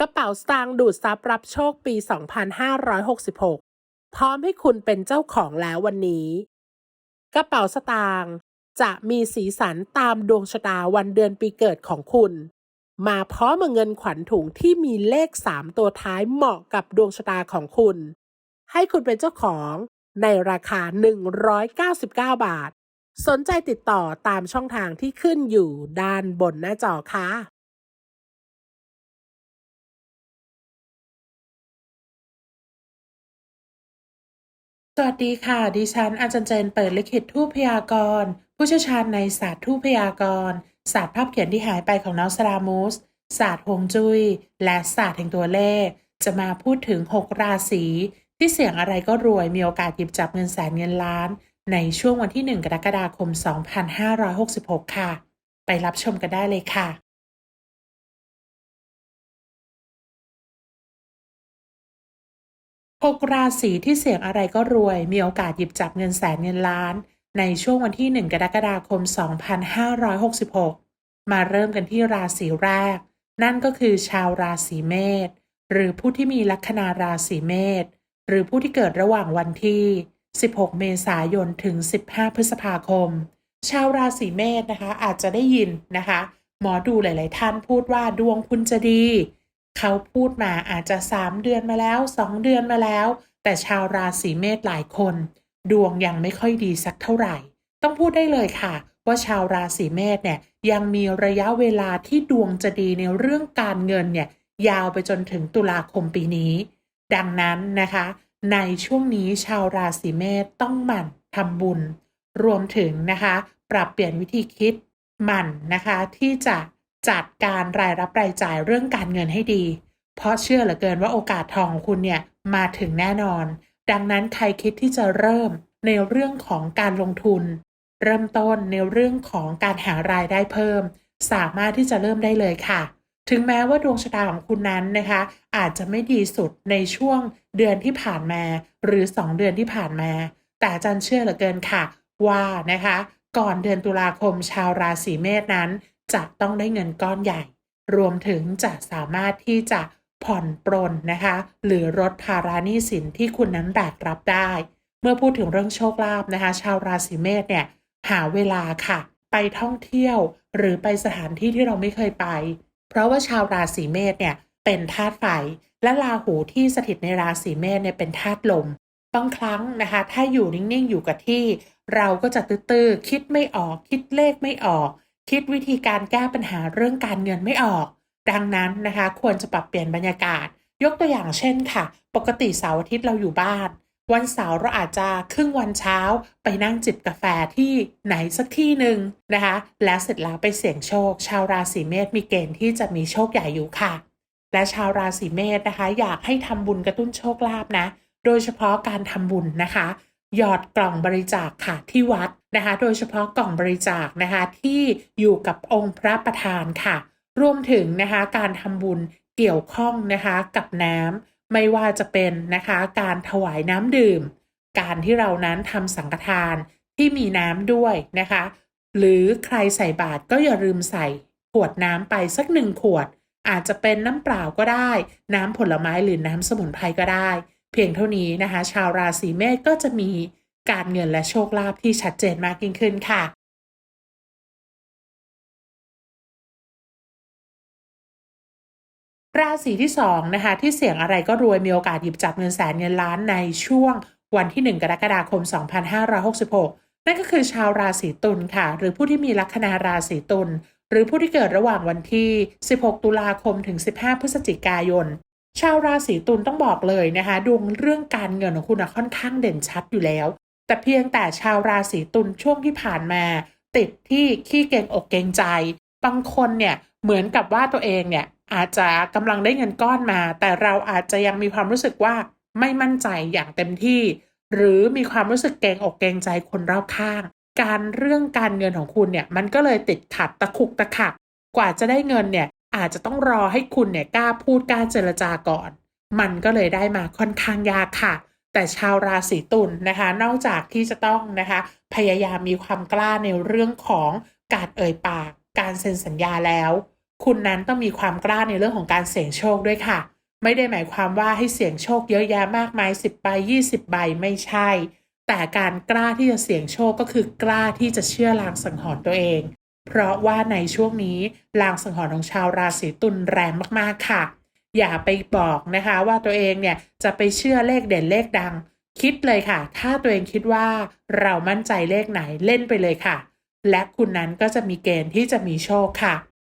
กระเป๋าสตางค์ดูดซับรับโชคปี 2566 พร้อมให้คุณเป็นเจ้าของแล้ววันนี้ กระเป๋าสตางค์จะมีสีสันตามดวงชะตาวันเดือนปีเกิดของคุณ มาพร้อมเงินขวัญถุงที่มีเลข 3 ตัวท้ายเหมาะกับดวงชะตาของคุณ ให้คุณเป็นเจ้าของในราคา 199 บาท สนใจติดต่อตามช่องทางที่ขึ้นอยู่ด้านบนหน้าจอค่ะ สวัสดีค่ะ ดิฉัน อาจารย์เจนเปิดลิขิตทูพยากรณ์ผู้เชี่ยวชาญในศาสตร์ทูพยากรณ์ศาสตร์ภาพเขียนที่หายไปของน้องสรามุสศาสตร์ฮวงจุย้ยและศาสตร์แห่งตัวเลข จะมาพูดถึง 6 ราศีที่เสี่ยงอะไรก็รวยมีโอกาสหยิบจับเงินแสนเงินล้าน ในช่วงวันที่ 1 กรกฎาคม 2566 ค่ะ ไปรับชมกันได้เลยค่ะ หกราศีที่เสี่ยงอะไรก็รวย มีโอกาสหยิบจับเงินแสนเงินล้าน ในช่วงวันที่ 1 กรกฎาคม 2566 มาเริ่มกันที่ราศีแรก นั่นก็คือชาวราศีเมษหรือผู้ที่มีลัคนาราศีเมษหรือผู้ที่เกิดระหว่างวันที่ 16 เมษายนถึง 15 พฤษภาคม ชาวราศีเมษนะคะอาจจะได้ยินนะคะ หมอดูหลาย ๆ ท่านพูดว่าดวงคุณจะดี เขาพูดมาอาจจะ 3 เดือนมาแล้ว 2 เดือนมาแล้ว แต่ชาวราศีเมษหลายคน ดวงยังไม่ค่อยดีสักเท่าไหร่ ต้องพูดได้เลยค่ะ ว่าชาวราศีเมษเนี่ยยังมีระยะเวลาที่ดวงจะดีในเรื่องการเงินเนี่ยยาวไปจนถึงตุลาคมปีนี้ ดังนั้นนะคะ ในช่วงนี้ชาวราศีเมษต้องหมั่นทำบุญ รวมถึงนะคะ ปรับเปลี่ยนวิธีคิดหมั่นนะคะที่จะ จัดการรายรับรายจ่ายเรื่องการเงินให้ดี เพราะเชื่อเหลือเกินว่าโอกาสทองของคุณเนี่ยมาถึงแน่นอน ดังนั้นใครคิดที่จะเริ่มในเรื่องของการลงทุน เริ่มต้นในเรื่องของการหารายได้เพิ่ม สามารถที่จะเริ่มได้เลยค่ะ ถึงแม้ว่าดวงชะตาของคุณนั้นนะคะ อาจจะไม่ดีสุดในช่วงเดือนที่ผ่านมา หรือ 2 เดือนที่ผ่านมา แต่อาจารย์เชื่อเหลือเกินค่ะ ว่านะคะ ก่อนเดือนตุลาคมชาวราศีเมษนั้น จะต้องได้เงินก้อนใหญ่ รวมถึงจะสามารถที่จะผ่อนปรนนะคะ หรือลดภาระหนี้สินที่คุณนั้นแบกรับได้ เมื่อพูดถึงเรื่องโชคลาภนะคะ ชาวราศีเมษเนี่ยหาเวลาค่ะ ไปท่องเที่ยว หรือไปสถานที่ที่เราไม่เคยไป เพราะว่าชาวราศีเมษเนี่ยเป็นธาตุไฟ และราหูที่สถิตในราศีเมษเนี่ยเป็นธาตุลมบางครั้งนะคะ ถ้าอยู่นิ่งๆอยู่กับที่ เราก็จะตื้อๆคิดไม่ออก คิดเลขไม่ออก คิดวิธีการแก้ปัญหาเรื่องการเงินไม่ออก ดังนั้นนะคะ ควรจะปรับเปลี่ยนบรรยากาศ ยกตัวอย่างเช่นค่ะ ปกติเสาร์อาทิตย์เราอยู่บ้าน วันเสาร์เราอาจจะครึ่งวันเช้า ไปนั่งจิบกาแฟที่ไหนสักที่หนึ่งนะคะ แล้วเสร็จแล้วไปเสี่ยงโชค ชาวราศีเมษมีเกณฑ์ที่จะมีโชคใหญ่อยู่ค่ะ และชาวราศีเมษนะคะ อยากให้ทำบุญกระตุ้นโชคลาภนะ โดยเฉพาะการทำบุญนะคะ หยอดกล่องบริจาคค่ะที่วัดนะคะ โดยเฉพาะกล่องบริจาคนะคะที่อยู่กับองค์พระประธานค่ะ รวมถึงนะคะการทำบุญเกี่ยวข้องนะคะกับน้ำไม่ว่าจะเป็นนะคะการถวายน้ำดื่ม การที่เรานั้นทำสังฆทานที่มีน้ำด้วยนะคะ หรือใครใส่บาตรก็อย่าลืมใส่ขวดน้ำไปสักหนึ่งขวด อาจจะเป็นน้ำเปล่าก็ได้ น้ำผลไม้หรือน้ำสมุนไพรก็ได้ เพียงเท่านี้นะคะ ชาวราศีเมษก็จะมีการเงินและโชคลาภที่ชัดเจนมากยิ่งขึ้นค่ะราศีที่2นะคะที่เสี่ยงอะไรก็รวยมีโอกาสหยิบจับเงินแสนเงินล้านในช่วงวันที่ 1 กรกฎาคม 2566 นั่นก็คือชาวราศีตุลค่ะ หรือผู้ที่มีลัคนาราศีตุลหรือผู้ที่เกิดระหว่างวันที่ 16 ตุลาคมถึง 15 พฤศจิกายน ชาวราศีตุลต้องบอกเลยนะคะ ดวงเรื่องการเงินของคุณค่อนข้างเด่นชัดอยู่แล้ว แต่เพียงแต่ชาวราศีตุลช่วงที่ผ่านมา ติดที่ขี้เกงอกเกงใจ บางคนเนี่ยเหมือนกับว่าตัวเองเนี่ยอาจจะกำลังได้เงินก้อนมา แต่เราอาจจะยังมีความรู้สึกว่าไม่มั่นใจอย่างเต็มที่ หรือมีความรู้สึกเกงอกเกงใจคนรอบข้าง การเรื่องการเงินของคุณเนี่ยมันก็เลยติดขัดตะคุกตะขักกว่าจะได้เงินเนี่ย อาจจะต้องรอให้คุณเนี่ยกล้าพูดกล้าเจรจาก่อน มันก็เลยได้มาค่อนข้างยากค่ะ แต่ชาวราศีตุลนนะคะ นอกจากที่จะต้องนะคะ พยายามมีความกล้าในเรื่องของการเอ่ยปาก การเซ็นสัญญาแล้ว คุณนั้นต้องมีความกล้าในเรื่องของการเสี่ยงโชคด้วยค่ะ ไม่ได้หมายความว่าให้เสี่ยงโชคเยอะแยะมากมาย10ใบ20ใบไม่ใช่ แต่การกล้าที่จะเสี่ยงโชคก็คือกล้าที่จะเชื่อลางสังหรณ์ตัวเอง เพราะว่าในช่วงนี้ลางสังหรณ์ของชาวราศีตุลแรงมากๆค่ะ อย่าไปบอกนะคะว่าตัวเองเนี่ยจะไปเชื่อเลขเด่นเลขดัง คิดเลยค่ะ ถ้าตัวเองคิดว่าเรามั่นใจเลขไหนเล่นไปเลยค่ะ และคุณนั้นก็จะมีเกณฑ์ที่จะมีโชคค่ะ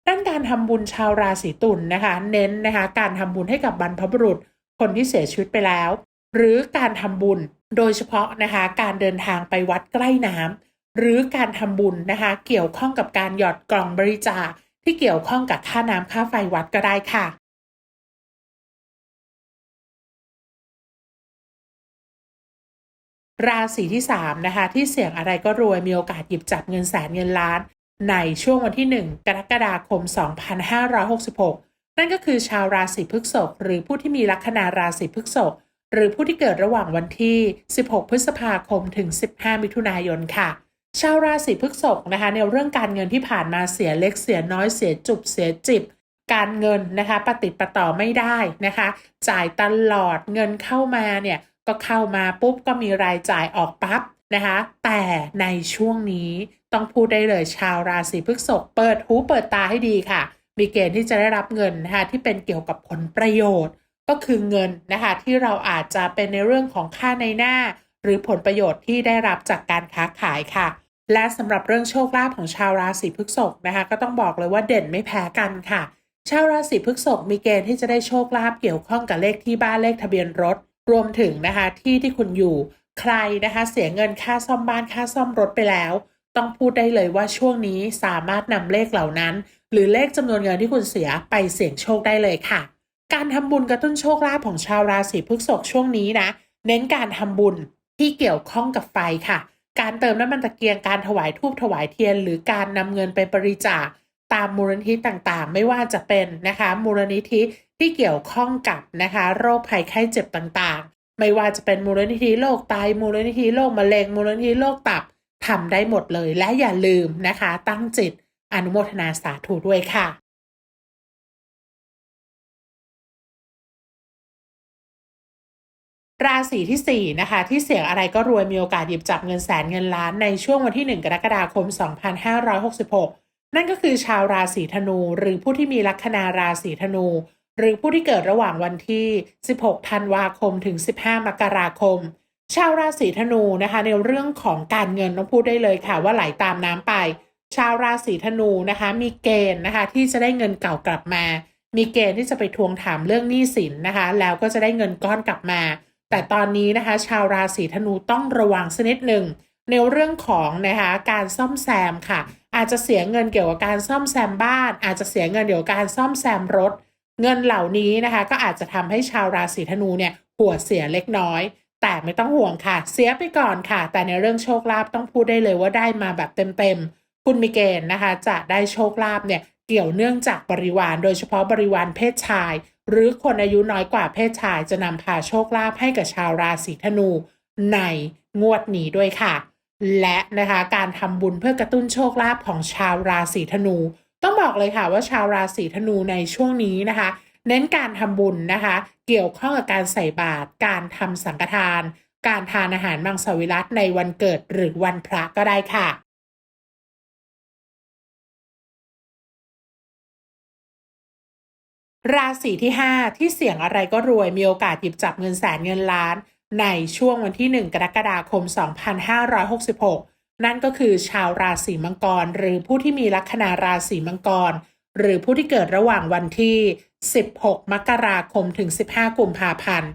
ด้านการทำบุญชาวราศีตุลนนะคะ เน้นนะคะการทำบุญให้กับบรรพบุรุษคนที่เสียชีวิตไปแล้ว หรือการทำบุญโดยเฉพาะนะคะการเดินทางไปวัดใกล้น้ำ หรือการทำบุญนะคะ เกี่ยวข้องกับการหยอดกล่องบริจาคที่เกี่ยวข้องกับค่าน้ำค่าไฟวัดก็ได้ค่ะราศีที่3นะคะที่เสี่ยงอะไรก็รวยมีโอกาสหยิบจับเงินแสนเงินล้าน ในช่วงวันที่ 1 กรกฎาคม 2566 นั่นก็คือชาวราศีพฤษภหรือผู้ที่มีลัคนาราศีพฤษภหรือผู้ที่เกิดระหว่างวันที่ 16 พฤษภาคมถึง 15 มิถุนายนค่ะ ชาวราศีพฤษภนะคะในเรื่องการเงินที่ผ่านมาเสียเล็กเสียน้อยเสียจุบเสียจิบ การเงินนะคะปฏิปต่อไม่ได้นะคะ จ่ายตลอดเงินเข้ามาเนี่ยก็เข้ามาปุ๊บก็มีรายจ่ายออกปั๊บนะคะแต่ในช่วงนี้ต้องพูดได้เลยชาวราศีพฤษภเปิดหูเปิดตาให้ดีค่ะ มีเกณฑ์ที่จะได้รับเงินนะคะที่เป็นเกี่ยวกับผลประโยชน์ ก็คือเงินนะคะที่เราอาจจะเป็นในเรื่องของค่าในหน้า หรือผลประโยชน์ที่ได้รับจากการค้าขายค่ะ และสำหรับเรื่องโชคลาภของชาวราศีพฤษภนะคะ ก็ต้องบอกเลยว่าเด่นไม่แพ้กันค่ะ ชาวราศีพฤษภมีเกณฑ์ที่จะได้โชคลาภเกี่ยวข้องกับเลขที่บ้านเลขทะเบียนรถ รวมถึงนะคะที่ที่คุณอยู่ใครนะคะเสียเงินค่าซ่อมบ้านค่าซ่อมรถไปแล้ว ต้องพูดได้เลยว่าช่วงนี้สามารถนำเลขเหล่านั้น หรือเลขจำนวนเงินที่คุณเสียไปเสี่ยงโชคได้เลยค่ะ การทำบุญกระตุ้นโชคลาภของชาวราศีพฤษภช่วงนี้นะ เน้นการทำบุญ ที่เกี่ยวข้องกับไฟค่ะ การเติมน้ำมันตะเกียงการถวายทูบถวายเทียน หรือการนำเงินไปบริจาคตามมูลนิธิต่างๆ ไม่ว่าจะเป็นนะคะมูลนิธิที่เกี่ยวข้องกับนะคะโรคภัยไข้เจ็บต่างๆ ไม่ว่าจะเป็นมูลนิธิโรคไตมูลนิธิโรคมะเร็งมูลนิธิโรคตับทำได้หมดเลยและอย่าลืมนะคะ ตั้งจิตอนุโมทนาสาธุด้วยค่ะ ราศีที่ 4 นะคะ ที่เสี่ยงอะไรก็รวยมีโอกาสหยิบจับเงินแสนเงินล้านในช่วงวันที่ 1 กรกฎาคม 2566 นั่นก็คือชาวราศีธนู หรือผู้ที่มีลัคนาราศีธนู หรือผู้ที่เกิดระหว่างวันที่ 16 ธันวาคมถึง 15 มกราคม ชาวราศีธนูนะคะในเรื่องของการเงินต้องพูดได้เลยค่ะ ว่าไหลตามน้ำไป ชาวราศีธนูนะคะ มีเกณฑ์นะคะที่จะได้เงินเก่ากลับมา มีเกณฑ์ที่จะไปทวงถามเรื่องหนี้สินนะคะ แล้วก็จะได้เงินก้อนกลับมา แต่ตอนนี้นะคะ ชาวราศีธนูต้องระวังสักนิดหนึ่งในเรื่องของนะคะการซ่อมแซมค่ะ อาจจะเสียเงินเกี่ยวกับการซ่อมแซมบ้าน อาจจะเสียเงินเกี่ยวกับการซ่อมแซมรถ เงินเหล่านี้นะคะ ก็อาจจะทำให้ชาวราศีธนูเนี่ยหัวเสียเล็กน้อย แต่ไม่ต้องห่วงค่ะ เสียไปก่อนค่ะ แต่ในเรื่องโชคลาภต้องพูดได้เลยว่าได้มาแบบเต็มๆคุณมีเกณฑ์นะคะ จะได้โชคลาภเนี่ยเกี่ยวเนื่องจากบริวาร โดยเฉพาะบริวารเพศชาย หรือคนอายุน้อยกว่าเพศชายจะนำพาโชคลาภให้กับชาวราศีธนูในงวดนี้ด้วยค่ะ และนะคะการทำบุญเพื่อกระตุ้นโชคลาภของชาวราศีธนู ต้องบอกเลยค่ะว่าชาวราศีธนูในช่วงนี้นะคะ เน้นการทำบุญนะคะ เกี่ยวข้องกับการใส่บาตรการทำสังฆทาน การทานอาหารมังสวิรัตในวันเกิดหรือวันพระก็ได้ค่ะ ราศีที่ 5 ที่เสี่ยงอะไรก็รวยมีโอกาสหยิบจับเงินแสนเงินล้าน ในช่วงวันที่ 1 กรกฎาคม 2566 นั่นก็คือชาวราศีมังกร หรือผู้ที่มีลัคนาราศีมังกร หรือผู้ที่เกิดระหว่างวันที่ 16 มกราคมถึง 15 กุมภาพันธ์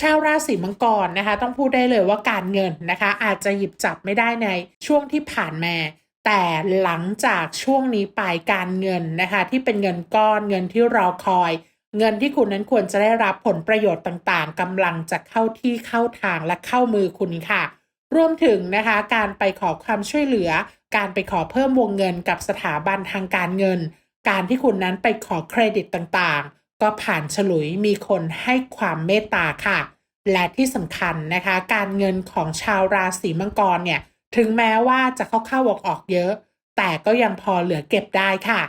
ชาวราศีมังกรนะคะ ต้องพูดได้เลยว่าการเงินนะคะ อาจจะหยิบจับไม่ได้ในช่วงที่ผ่านมา แต่หลังจากช่วงนี้ไปการเงินนะคะที่เป็นเงินก้อนเงินที่รอคอย เงินที่คุณนั้นควรจะได้รับผลประโยชน์ต่างๆกำลังจะเข้าที่เข้าทางและเข้ามือคุณค่ะ รวมถึงนะคะการไปขอความช่วยเหลือ การไปขอเพิ่มวงเงินกับสถาบันทางการเงิน การที่คุณนั้นไปขอเครดิตต่างๆ ก็ผ่านฉลุยมีคนให้ความเมตตาค่ะ และที่สำคัญนะคะ การเงินของชาวราศีมังกรเนี่ย ถึงแม้ว่าจะเข้าเข้าออกออกๆเยอะ แต่ก็ยังพอเหลือเก็บได้ค่ะ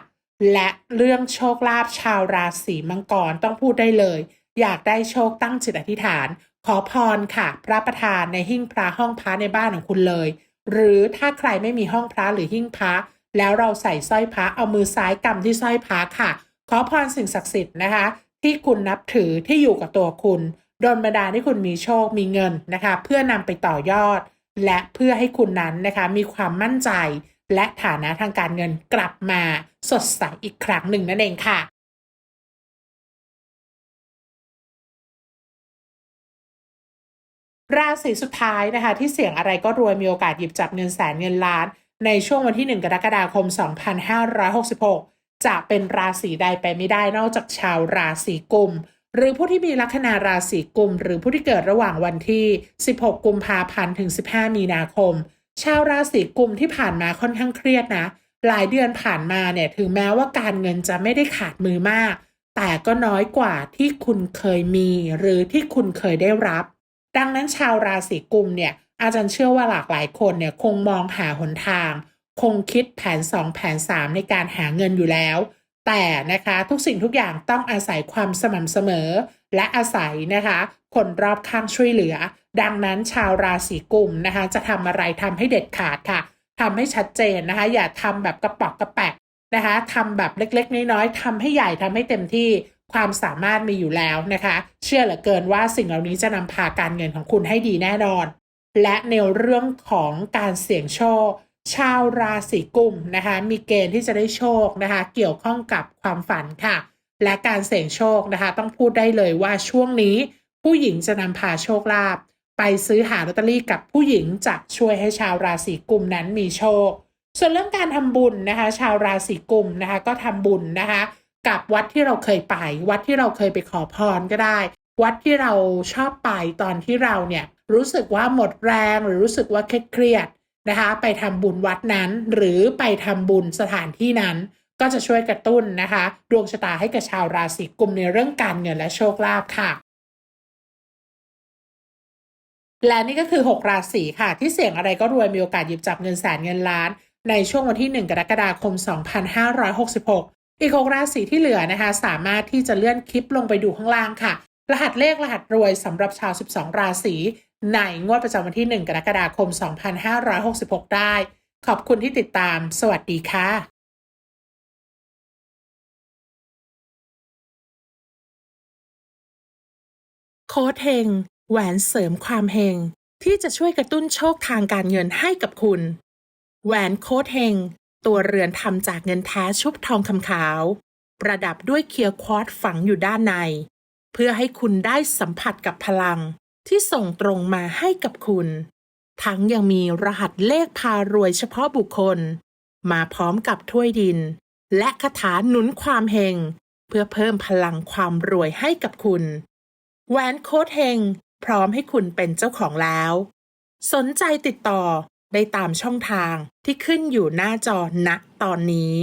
และเรื่องโชคลาภชาวราศีมังกรต้องพูดได้เลย อยากได้โชคตั้งจิตอธิษฐาน ขอพรค่ะ พระประธานในหิ้งพระห้องพระในบ้านของคุณเลย หรือถ้าใครไม่มีห้องพระหรือหิ้งพระ แล้วเราใส่สร้อยพระเอามือซ้ายกำที่สร้อยพระค่ะ ขอพรสิ่งศักดิ์สิทธิ์นะคะ ที่คุณนับถือที่อยู่กับตัวคุณโดนบันดาลให้คุณมีโชคมีเงินนะคะ เพื่อนำไปต่อยอด และเพื่อให้คุณนั้นนะคะมีความมั่นใจ และฐานะทางการเงินกลับมาสดใสอีกครั้งหนึ่งนั่นเองค่ะราศีสุดท้ายนะคะ ที่เสี่ยงอะไรก็รวยมีโอกาสหยิบจับเงินแสนเงินล้าน ในช่วงวันที่ 1 กรกฎาคม 2566 จะเป็นราศีใดไปไม่ได้นอกจากชาวราศีกุม หรือผู้ที่มีลัคนาราศีกุม หรือผู้ที่เกิดระหว่างวันที่ 16 กุมภาพันธ์ถึง 15 มีนาคม ชาวราศีกุมที่ผ่านมาค่อนข้างเครียดนะ หลายเดือนผ่านมาเนี่ยถึงแม้ว่าการเงินจะไม่ได้ขาดมือมาก แต่ก็น้อยกว่าที่คุณเคยมี หรือที่คุณเคยได้รับ ดังนั้นชาวราศีกุมเนี่ยอาจารย์เชื่อว่าหลากหลายคนเนี่ยคงมองหาหนทาง คงคิดแผน 2 แผน 3 ในการหาเงินอยู่แล้ว แต่นะคะทุกสิ่งทุกอย่างต้องอาศัยความสม่ำเสมอ และอาศัยนะคะ คนรอบข้างช่วยเหลือ ดังนั้นชาวราศีกุมนะคะ จะทำอะไรทำให้เด็ดขาดค่ะทำให้ชัดเจนนะคะ อย่าทำแบบกระปอกกระแปกนะคะทำแบบเล็กๆ น้อยๆทำให้ใหญ่ทำให้เต็มที่ความสามารถมีอยู่แล้วนะคะ เชื่อเหลือเกินว่าสิ่งเหล่านี้จะนำพาการเงินของคุณให้ดีแน่นอน และในเรื่องของการเสี่ยงโชค ชาวราศีกุมนะคะมีเกณฑ์ที่จะได้โชคนะคะเกี่ยวข้องกับความฝันค่ะ และการเสี่ยงโชคนะคะ ต้องพูดได้เลยว่าช่วงนี้ ผู้หญิงจะนำพาโชคลาภไปซื้อหาลอตเตอรี่กับผู้หญิงจะช่วยให้ชาวราศีกุมนั้นมีโชค ส่วนเรื่องการทำบุญนะคะ ชาวราศีกุมนะคะก็ทำบุญนะคะ กับวัดที่เราเคยไป วัดที่เราเคยไปขอพรก็ได้ วัดที่เราชอบไปตอนที่เราเนี่ยรู้สึกว่าหมดแรงหรือรู้สึกว่าเครียด นะคะ ไปทำบุญวัดนั้น หรือไปทำบุญสถานที่นั้น ก็จะช่วยกระตุ้นนะคะ ดวงชะตาให้กับชาวราศีกุมในเรื่องการเงินและโชคลาภค่ะ และนี่ก็คือ 6 ราศีค่ะ ที่เสี่ยงอะไรก็รวยมีโอกาสหยิบจับเงินแสนเงินล้าน ในช่วงวันที่ 1 กรกฎาคม 2566 อีก 6 ราศีที่เหลือนะคะ สามารถที่จะเลื่อนคลิปลงไปดูข้างล่างค่ะรหัสเลขรหัสรวยสำหรับชาว 12 ราศี ในงวดประจำวันที่ 1 กรกฎาคม 2566 ได้ ขอบคุณที่ติดตาม สวัสดีค่ะโค้ดเฮงแหวนเสริมความเฮงที่จะช่วยกระตุ้นโชคทางการเงินให้กับคุณ แหวนโค้ดเฮงตัวเรือนทำจากเงินแท้ชุบทองคำขาว ประดับด้วยเคียร์ควอตฝังอยู่ด้านใน เพื่อให้คุณได้สัมผัสกับพลัง ที่ส่งตรงมาให้กับคุณ ทั้งยังมีรหัสเลขพารวยเฉพาะบุคคล มาพร้อมกับถ้วยดิน และคาถาหนุนความเฮงเพื่อเพิ่มพลังความรวยให้กับคุณแหวนโค้ดเฮงพร้อมให้คุณเป็นเจ้าของแล้ว สนใจติดต่อได้ตามช่องทางที่ขึ้นอยู่หน้าจอณตอนนี้